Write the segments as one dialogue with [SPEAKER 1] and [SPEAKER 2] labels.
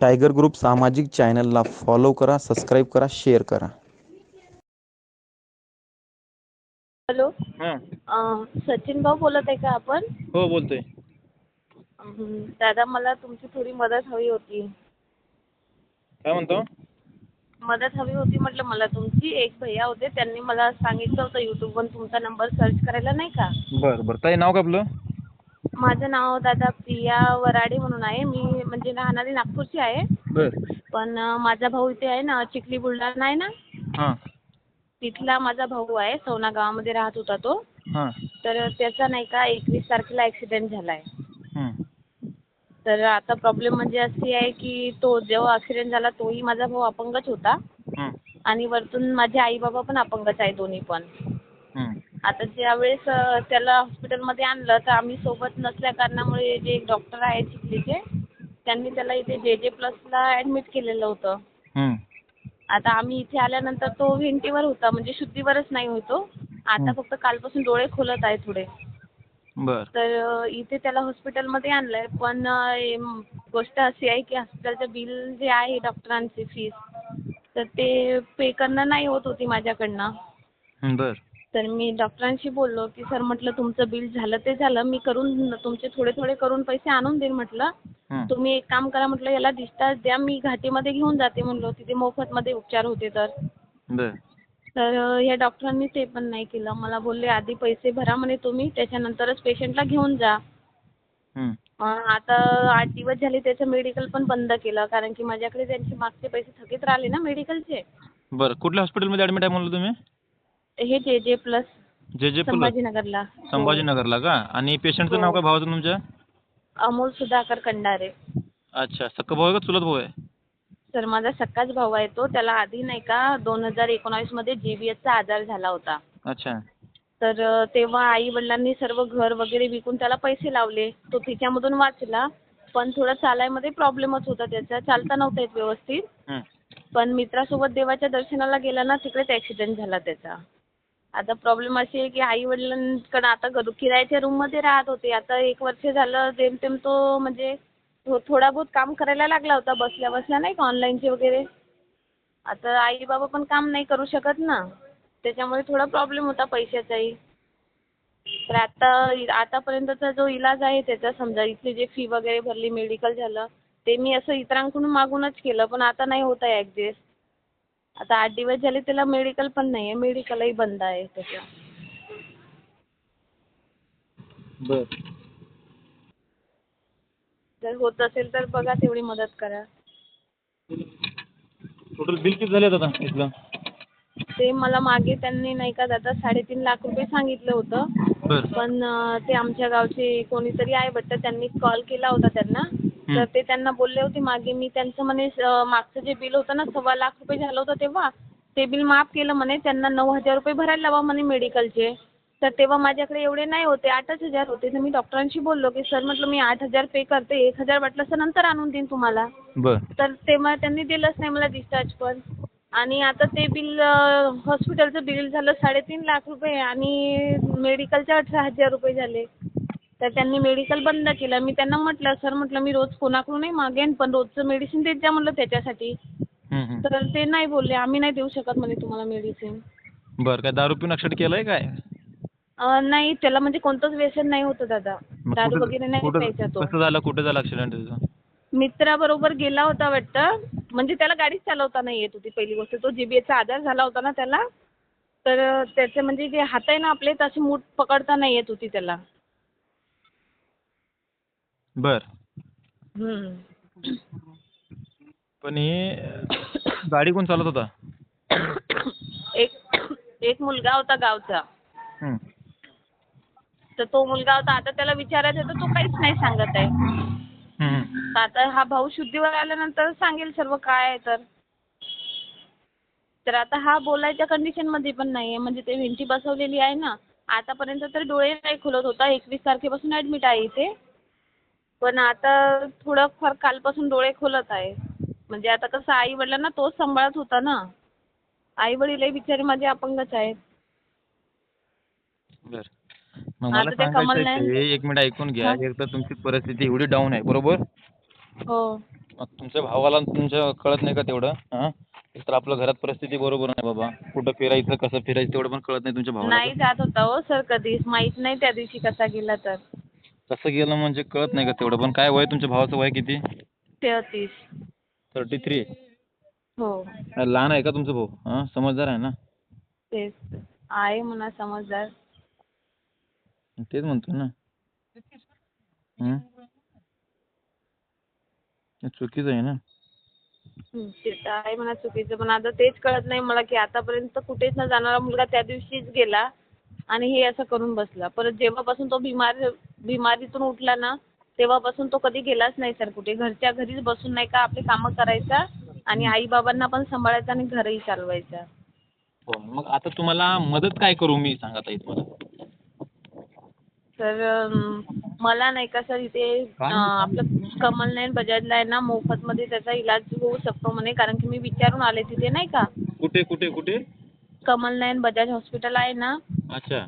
[SPEAKER 1] Tiger group सामाजिक चॅनलला follow करा सबस्क्राईब करा शेअर करा.
[SPEAKER 2] हॅलो.
[SPEAKER 3] हां.
[SPEAKER 2] सचिन भाऊ बोलत आहे का आपण?
[SPEAKER 3] हो बोलतोय.
[SPEAKER 2] अं, दादा मला तुमची थोडी मदत हवी होती.
[SPEAKER 3] काय म्हणतो?
[SPEAKER 2] मदत हवी होती म्हटलं मला तुमची. एक भैया होते त्यांनी मला सांगितलं होतं यूट्यूबवर तुमचा नंबर सर्च करायला नाही का?
[SPEAKER 3] बरं बरं. ताई नाव का आपलं?
[SPEAKER 2] माझं नाव दादा प्रिया वराडे म्हणून आहे. मी म्हणजे राहणारी नागपूरची आहे.
[SPEAKER 3] बरं.
[SPEAKER 2] पण माझा भाऊ इथे आहे ना चिखली बुलढाणा आहे ना?
[SPEAKER 3] हां.
[SPEAKER 2] तिथला माझा भाऊ आहे. सवना गावामध्ये राहत होता तो.
[SPEAKER 3] हां.
[SPEAKER 2] तर त्याचा नाही का एकवीस तारखेला ॲक्सिडेंट झाला आहे.
[SPEAKER 3] हं.
[SPEAKER 2] तर आता प्रॉब्लेम म्हणजे अशी आहे की तो जेव्हा ॲक्सिडेंट झाला तोही माझा भाऊ अपंगच होता.
[SPEAKER 3] हं.
[SPEAKER 2] आणि वरतून माझे आई बाबा पण अपंगच आहे दोन्ही पण. आता ज्यावेळेस त्याला हॉस्पिटलमध्ये आणलं तर आम्ही सोबत नसल्या कारणामुळे जे डॉक्टर आहेत चिखलीचे त्यांनी त्याला इथे जे जे प्लसला ॲडमिट केलेलं होतं. आता आम्ही इथे आल्यानंतर तो व्हेंटीवर होता म्हणजे शुद्धीवरच नाही होतो. आता. फक्त कालपासून डोळे खोलत आहे थोडे.
[SPEAKER 3] बरं.
[SPEAKER 2] तर इथे त्याला हॉस्पिटलमध्ये आणलं आहे पण गोष्ट अशी आहे की हॉस्पिटलचं बिल जे आहे डॉक्टरांची फीस तर ते पे करणं नाही होत होती माझ्याकडनं.
[SPEAKER 3] बरं.
[SPEAKER 2] तर मी डॉक्टरांशी बोललो की सर म्हटलं तुमचं बिल झालं ते झालं. मी करून तुमचे थोडे थोडे करून पैसे आणून देईन म्हटलं. तुम्ही एक काम करा म्हटलं याला डिस्चार्ज द्या. मी घाटीमध्ये घेऊन जाते म्हणलो. तिथे मोफतमध्ये उपचार होते तर. तर या डॉक्टरांनी ते पण नाही केलं. मला बोलले आधी पैसे भरा म्हणे तुम्ही. त्याच्यानंतरच पेशंटला घेऊन जा. आता आठ दिवस झाले त्याचं मेडिकल पण बंद केलं. कारण की माझ्याकडे त्यांचे मागचे पैसे थकीत राहिले ना मेडिकलचे.
[SPEAKER 3] बरं. कुठल्या हॉस्पिटलमध्ये ॲडमिट आहे म्हणलं तुम्ही?
[SPEAKER 2] हे जे जे प्लस
[SPEAKER 3] जे जे पुलं
[SPEAKER 2] संभाजीनगरला. हो.
[SPEAKER 3] संभाजीनगरला का? आणि पेशंटचं नाव काय भावाचं तुमच्या
[SPEAKER 2] अमोल सुधाकर कंडारे.
[SPEAKER 3] अच्छा सक्का भाऊ आहे का चुलत भाऊ आहे?
[SPEAKER 2] सर माझा सक्काच भाऊ आहे तो. त्याला आधी नाही का दोन हजार एकोणावीसमध्ये जी बी एसचा आजार झाला होता.
[SPEAKER 3] अच्छा.
[SPEAKER 2] तर अ, तेव्हा आई वडिलांनी सर्व घर वगैरे विकून त्याला पैसे लावले. तो तिच्यामधून वाचला. पण थोडं चालायमध्ये प्रॉब्लेमच होता त्याचा. चालता नव्हता येत व्यवस्थित.
[SPEAKER 3] हं.
[SPEAKER 2] पण मित्रासोबत देवाच्या दर्शनाला गेला ना तिकडेच ॲक्सिडेंट झाला त्याचा. आता प्रॉब्लेम अशी आहे की आईवडिलांकडं आता घरू किरायाच्या रूममध्ये राहत होते. आता एक वर्ष झालं जेमतेम तो म्हणजे थो थोडा बहुत काम करायला लागला होता बसल्या बसल्या नाही का ऑनलाईनचे वगैरे. आता आई बाबा पण काम नाही करू शकत ना. त्याच्यामुळे थोडा प्रॉब्लेम होता पैशाचाही तर आता आतापर्यंतचा जो इलाज आहे त्याचा समजा इथली जे फी वगैरे भरली मेडिकल झालं ते मी असं इतरांकडून मागूनच केलं पण आता नाही होत आहे ॲडजस्ट आता आठ दिवस झाले त्याला मेडिकल पण नाही आहे मेडिकलही बंद आहे त्याचं
[SPEAKER 3] बरं.
[SPEAKER 2] जर होत असेल तर बघा तेवढी मदत करा.
[SPEAKER 3] टोटल बिल किती झाले आता इथलं?
[SPEAKER 2] ते मला मागे त्यांनी नाही का दादा साडेतीन लाख रुपये सांगितलं होतं.
[SPEAKER 3] बरं.
[SPEAKER 2] पण अं, ते आमच्या गावचे कोणीतरी आहे वाटतं त्यांनी कॉल केला होता त्यांना. तर ते त्यांना बोलले होते मागे. मी त्यांचं म्हणे मागचं जे बिल होतं ना सव्वा लाख रुपये झालं होतं तेव्हा ते बिल माफ केलं म्हणे. त्यांना नऊ हजार रुपये भरायला लावा म्हणे मेडिकलचे तर तेव्हा माझ्याकडे एवढे नाही होते आठच हजार होते. तर मी डॉक्टरांशी बोललो की सर म्हटलं मी आठ हजार पे करते. एक हजार वाटलं सर नंतर आणून देईन तुम्हाला. तर तेव्हा त्यांनी दिलंच नाही मला डिस्चार्ज पण. आणि आता ते बिल हॉस्पिटलचं बिल झालं साडेतीन लाख रुपये आणि मेडिकलचे अठरा हजार रुपये झाले. तर त्यांनी मेडिकल बंद केलं. मी त्यांना म्हटलं सर म्हटलं मी रोज कोणाकडूनही मागेन पण रोजचं मेडिसिन देत जा म्हटलं त्याच्यासाठी. तर ते नाही बोलले. आम्ही नाही देऊ शकत म्हणे तुम्हाला मेडिसिन
[SPEAKER 3] बरं काय दारू पिऊन ॲक्सिडेंट केलं आहे काय
[SPEAKER 2] नाही त्याला म्हणजे कोणतंच व्यसन नाही होतं दादा.
[SPEAKER 3] मग
[SPEAKER 2] दारू
[SPEAKER 3] कुठं-
[SPEAKER 2] वगैरे नाही
[SPEAKER 3] कुठं-
[SPEAKER 2] प्यायचा तो.
[SPEAKER 3] कसं झालं? कुठं झालं ॲक्सिडेंट त्याचं?
[SPEAKER 2] मित्राबरोबर गेला होता वाटतं. म्हणजे त्याला गाडीच चालवता नाही येत होती पहिली गोष्ट. तो जी बी एचा आजार झाला होता ना त्याला. तर त्याचे म्हणजे जे हात आहे ना आपले तसे मूठ पकडता नाही येत होती त्याला.
[SPEAKER 3] बरं. पण हे गाडी कोण चालत होता
[SPEAKER 2] एक एक मुलगा होता गावचा. तर तो मुलगा होता आता त्याला विचारायचं तर तो काहीच नाही सांगत आहे. तर आता हा भाऊ शुद्धीवर आल्यानंतर सांगेल सर्व काय आहे तर तर आता हा बोलायच्या कंडिशनमध्ये पण नाही आहे म्हणजे ते भिंती बसवलेली आहे ना आतापर्यंत तर डोळे नाही खुलत होता एकवीस तारखेपासून ॲडमिट आहे इथे पण आता थोडं फार कालपासून डोळे खुलत आहे. म्हणजे आता कसं आई वडिलांना तोच सांभाळत होता ना. आई वडीलही बिचारे माझे अपंगच आहेत.
[SPEAKER 3] बर. मग मला
[SPEAKER 2] आता ते कमल
[SPEAKER 3] सांगायचं
[SPEAKER 2] नाही-
[SPEAKER 3] एक मिनिट ऐकून घ्या.
[SPEAKER 2] हा.
[SPEAKER 3] एक तर तुमची परिस्थिती एवढी डाऊन आहे बरोबर?
[SPEAKER 2] हो.
[SPEAKER 3] मग तुमच्या भावाला आणि तुमच्या कळत नाही का तेवढं? हां? एक तर आपलं घरात परिस्थिती बरोबर नाही बाबा. कुठं फिरायचं कसं फिरायचं तेवढं पण कळत नाही तुमच्या भावाला.
[SPEAKER 2] नाही जात होता हो सर कधीच. माहीत नाही त्या दिवशी कसा गेला तर.
[SPEAKER 3] कसं गेलं म्हणजे कळत नाही का तेवढं? पण काय वय तुमच्या भावाचं वय किती?
[SPEAKER 2] तेहतीस.
[SPEAKER 3] थर्टी थ्री
[SPEAKER 2] हो
[SPEAKER 3] लहान आहे का तुमचा भाऊ? हां समजदार आहे ना?
[SPEAKER 2] तेच. आहे म्हणा समजदार.
[SPEAKER 3] तेच म्हणतो ना. हं? हे चुकीचं आहे ना?
[SPEAKER 2] हं, ते तर आहे म्हणा चुकीचं. पण आता तेच कळत नाही मला की आतापर्यंत कुठेच न जाणारा मुलगा त्या दिवशीच गेला. आणि हे असं करून बसला. परत जेव्हापासून तो बिमार बिमारीतून उठला ना तेव्हापासून तो कधी गेलाच नाही सर कुठे. घरच्या घरीच बसून नाही का आपली कामं करायचा आणि आई बाबांना पण सांभाळायचं आणि घरही चालवायचं.
[SPEAKER 3] हो मग आता तुम्हाला मदत काय करू मी सांगा ताई तुम्हाला.
[SPEAKER 2] तर मला नाही का सर इथे आपलं कमलनयन बजाजला आहे ना मोफतमध्ये त्याचा इलाज होऊ शकतो म्हणे कारण की मी विचारून आले तिथे नाही का.
[SPEAKER 3] कुठे कुठे कुठे?
[SPEAKER 2] कमलनयन बजाज हॉस्पिटल आहे ना
[SPEAKER 3] अच्छा.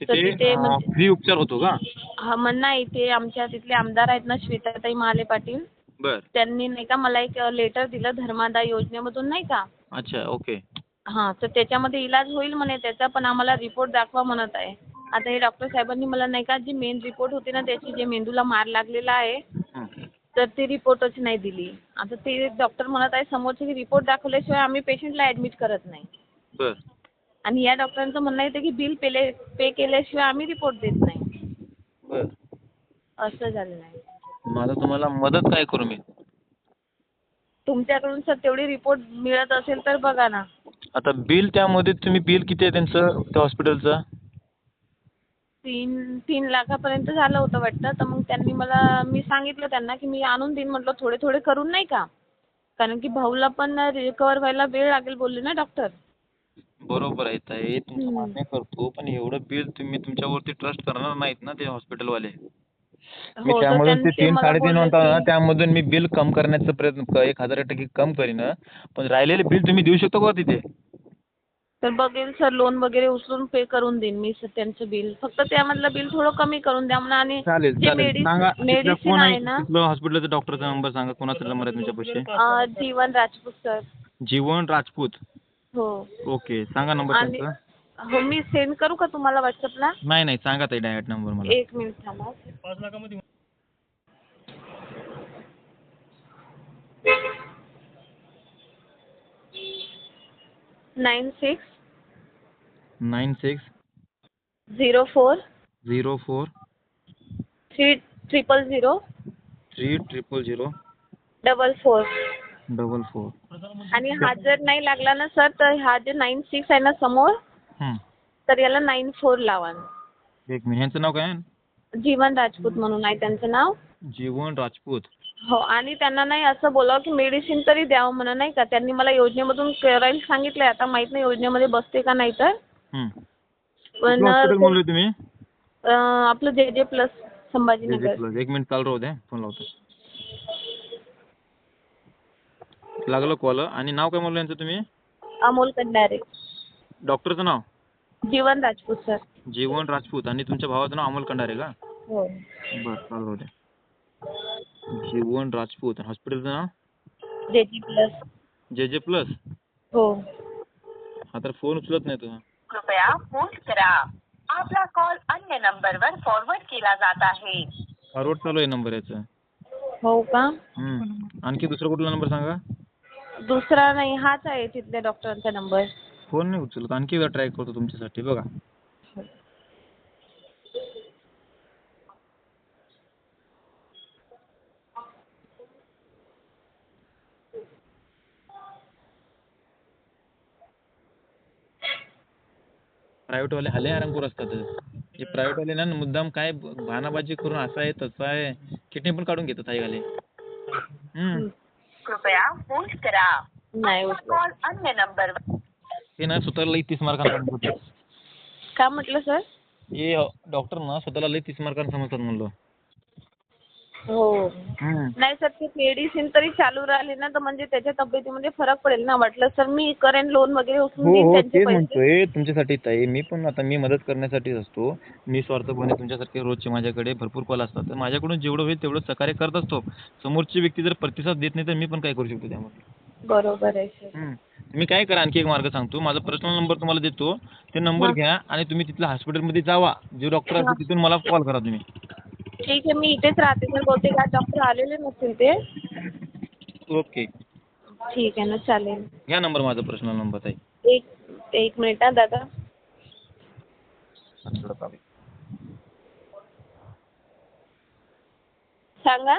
[SPEAKER 2] तर तिथे
[SPEAKER 3] तिथे
[SPEAKER 2] म्हणजे-
[SPEAKER 3] फ्री उपचार होतो का?
[SPEAKER 2] हा म्हण नाही ते आमच्या तिथले आमदार आहेत ना श्वेताताई महाले पाटील.
[SPEAKER 3] बर.
[SPEAKER 2] त्यांनी नाही का मला एक लेटर दिलं धर्मादाय योजनेमधून नाही का?
[SPEAKER 3] अच्छा ओके.
[SPEAKER 2] हां तर त्याच्यामध्ये इलाज होईल म्हणे त्याचा पण आम्हाला रिपोर्ट दाखवा म्हणत आहे. आता हे डॉक्टर साहेबांनी मला नाही का जी मेन रिपोर्ट होती ना त्याची जे मेंदूला मार लागलेला आहे. तर ती रिपोर्टच नाही दिली. आता ते डॉक्टर म्हणत आहे समोरचे रिपोर्ट दाखवल्याशिवाय आम्ही पेशंटला ॲडमिट करत नाही.
[SPEAKER 3] बर.
[SPEAKER 2] आणि या डॉक्टरांचं म्हणणं येतं की बिल पेले पे केल्याशिवाय आम्ही रिपोर्ट देत नाही.
[SPEAKER 3] बर.
[SPEAKER 2] असं झालेलं आहे.
[SPEAKER 3] आता तुम्हाला मदत काय करू मी?
[SPEAKER 2] तुमच्याकडून सर तेवढी रिपोर्ट मिळत असेल तर बघा ना.
[SPEAKER 3] आता बिल त्यामध्ये तुम्ही बिल किती आहे त्यांचं त्या हॉस्पिटलचं
[SPEAKER 2] तीन तीन लाखापर्यंत झालं होतं वाटतं. तर मग त्यांनी मला मी सांगितलं त्यांना की मी आणून देईन म्हटलं थोडे थोडे करून नाही का? कारण की भाऊला पण रिकवर व्हायला वेळ लागेल बोलले ना डॉक्टर.
[SPEAKER 3] बरोबर आहे ताई तुमचं
[SPEAKER 2] हम्म.
[SPEAKER 3] मान्य करतो. पण एवढं बिल तुम्ही तुमच्यावरती ट्रस्ट करणार नाहीत ना ते हॉस्पिटलवाले मी
[SPEAKER 2] हो, तर
[SPEAKER 3] त्यामधून ते
[SPEAKER 2] ते
[SPEAKER 3] तीन
[SPEAKER 2] मला
[SPEAKER 3] साडेतीन
[SPEAKER 2] बोलले
[SPEAKER 3] म्हणता ना
[SPEAKER 2] की-
[SPEAKER 3] त्यामधून मी बिल कम करण्याचा प्रयत्न क- एक हजार टक्के कम करीन. पण राहिलेले बिल तुम्ही देऊ शकता का तिथे?
[SPEAKER 2] तर बघेल सर लोन वगैरे उचलून पे करून देईन मी सर त्यांचं बिल फक्त त्यामधलं बिल थोडं कमी करून द्या म्हणा आणि
[SPEAKER 3] चालेल
[SPEAKER 2] जे
[SPEAKER 3] चालेल.
[SPEAKER 2] मेडिसिन
[SPEAKER 3] सांगा तिथलं
[SPEAKER 2] मेडिसिन
[SPEAKER 3] कोण
[SPEAKER 2] आहे?
[SPEAKER 3] आहे
[SPEAKER 2] ना
[SPEAKER 3] तिथलं हॉस्पिटलचा डॉक्टरचा नंबर सांगा कोणाचा नंबर आहे तुमच्यापाशी
[SPEAKER 2] अं, जीवन राजपूत सर
[SPEAKER 3] जीवन राजपूत.
[SPEAKER 2] हो.
[SPEAKER 3] ओके सांगा नंबर
[SPEAKER 2] आणि हो मी सेंड करू का तुम्हाला व्हॉट्सअपला
[SPEAKER 3] नाही नाही सांगा ताई डायरेक्ट नंबर मला.
[SPEAKER 2] एक मिनिट थांबा. Nine six
[SPEAKER 3] nine six
[SPEAKER 2] zero four
[SPEAKER 3] zero four
[SPEAKER 2] three triple zero
[SPEAKER 3] three triple zero
[SPEAKER 2] double four
[SPEAKER 3] double four
[SPEAKER 2] आणि हा जर नाही लागला ना सर तर हा जे नाईन सिक्स आहे ना समोर तर याला नाईन फोर लावा.
[SPEAKER 3] एक मिनिट ह्यांचं नाव काय आहे?
[SPEAKER 2] जीवन राजपूत म्हणून आहे त्यांचं नाव.
[SPEAKER 3] जीवन राजपूत.
[SPEAKER 2] हो आणि त्यांना नाही असं बोलावं की मेडिसिन तरी द्यावं म्हणा नाही का? त्यांनी मला योजनेमधून करायला सांगितलंय आता माहीत नाही योजनेमध्ये बसते का नाही तर. पण
[SPEAKER 3] कुठलं हॉस्पिटल म्हणलं तुम्ही?
[SPEAKER 2] अं, आपलं जे जे प्लस संभाजीनगर.
[SPEAKER 3] एक मिनिट चालू राहू द्या फोन लावतो. लागलं कॉल आणि नाव काय म्हणलं यांचं तुम्ही?
[SPEAKER 2] अमोल कंडारे.
[SPEAKER 3] डॉक्टरचं नाव?
[SPEAKER 2] जीवन राजपूत सर.
[SPEAKER 3] जीवन राजपूत. आणि तुमच्या भावाचं नाव अमोल कंडारे का?
[SPEAKER 2] हो.
[SPEAKER 3] बरं चालू राहू द्या. जीवन राजपूत. आणि हॉस्पिटलचं नाव?
[SPEAKER 2] जे जे प्लस.
[SPEAKER 3] जे जे प्लस?
[SPEAKER 2] हो.
[SPEAKER 3] हा तर फोन उचलत नाही तुझा
[SPEAKER 4] कृपया होल्ड करा. आपला कॉल अन्य नंबरवर फॉरवर्ड केला जात आहे.
[SPEAKER 3] फॉरवर्ड चालू आहे नंबर याचा.
[SPEAKER 2] हो का.
[SPEAKER 3] आणखी दुसरा कुठला नंबर सांगा?
[SPEAKER 2] दुसरा नाही हाच आहे तिथल्या डॉक्टरांचा नंबर
[SPEAKER 3] फोन नाही उचलत आणखी एकदा ट्राय करतो तुमच्यासाठी बघा. प्रायव्हेटवाले हले आरामपूर असतात. हे प्रायव्हेटवाले ना मुद्दाम काय भानाबाजी करून असा आहे तसं आहे. किडनी पण काढून घेतात आई वाले हम्म.
[SPEAKER 4] कृपया होल्ड करा.
[SPEAKER 2] नाही उचलत.
[SPEAKER 4] कॉल अन्य नंबरवर
[SPEAKER 3] हे ना स्वतःला लई तीस मार्कांना समजतात.
[SPEAKER 2] का म्हटलं सर
[SPEAKER 3] हे डॉक्टर ना स्वतःला लई तीस मार्कांना समजतात म्हणलं.
[SPEAKER 2] हो. नाही सर ते मेडिसिन तरी चालू राहिली ना तर म्हणजे त्याच्या तब्येतीमध्ये फरक पडेल ना म्हटलं सर मी करेन लोन वगैरे उचलून
[SPEAKER 3] हो
[SPEAKER 2] देईन
[SPEAKER 3] हो
[SPEAKER 2] त्यांचे पैसे.
[SPEAKER 3] म्हणतोय तुमच्यासाठी ताई. मी पण आता मी मदत करण्यासाठीच असतो. निस्वार्थपणे तुमच्यासारखे रोजचे माझ्याकडे भरपूर कॉल असतात. तर माझ्याकडून जेवढं होईल तेवढं सहकार्य करत असतो. समोरची व्यक्ती जर प्रतिसाद देत नाही तर मी पण काय करू शकतो त्यामध्ये?
[SPEAKER 2] बरोबर आहे सर.
[SPEAKER 3] हम्म. तुम्ही काय करा आणखी एक मार्ग सांगतो. माझा पर्सनल नंबर तुम्हाला देतो. ते नंबर. घ्या आणि तुम्ही तिथल्या हॉस्पिटलमध्ये जावा. जे डॉक्टर. असतील तिथून मला कॉल करा तुम्ही.
[SPEAKER 2] ठीक आहे मी इथेच राहते. सर बहुतेक आज डॉक्टर आलेले नसतील ते.
[SPEAKER 3] ओके.
[SPEAKER 2] ठीक आहे ना चालेल.
[SPEAKER 3] घ्या नंबर माझा पर्सनल नंबर ताई.
[SPEAKER 2] एक एक मिनिट हा दादा. सांगा.